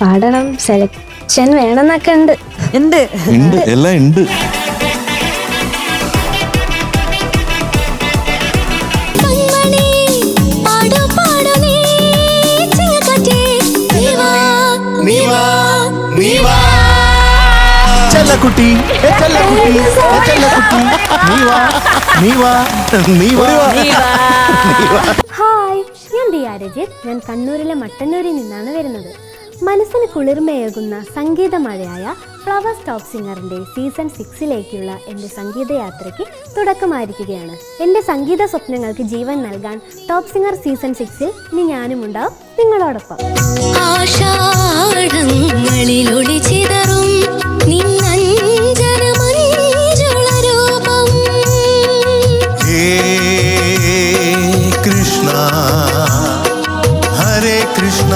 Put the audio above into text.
പാടണം സെലക്ഷൻ വേണമെന്നൊക്കെ ഉണ്ട്. ഉണ്ട്. ഉണ്ട് എല്ലാം ഉണ്ട്. ചെല്ലക്കുട്ടി ചെല്ലക്കുട്ടി ചെല്ലക്കുട്ടി നീ വാ നീ വാ നീ വാ ഹായ് ഞാൻ ദിയ രജിത് ഞാൻ കണ്ണൂരിലെ മട്ടന്നൂരിൽ നിന്നാണ് വരുന്നത്. മനസ്സിന് കുളിർമയേകുന്ന സംഗീതമഴയായ ഫ്ലവർ ടോപ്പ് സിംഗറിന്റെ സീസൺ സിക്സിലേക്കുള്ള എന്റെ സംഗീതയാത്രയ്ക്ക് തുടക്കമായിരിക്കുകയാണ്. എന്റെ സംഗീത സ്വപ്നങ്ങൾക്ക് ജീവൻ നൽകാൻ ടോപ്പ് സിംഗർ സീസൺ സിക്സിൽ ഇനി ഞാനും ഉണ്ടാവും നിങ്ങളോടൊപ്പം കൃഷ്ണ ഹരേ കൃഷ്ണ.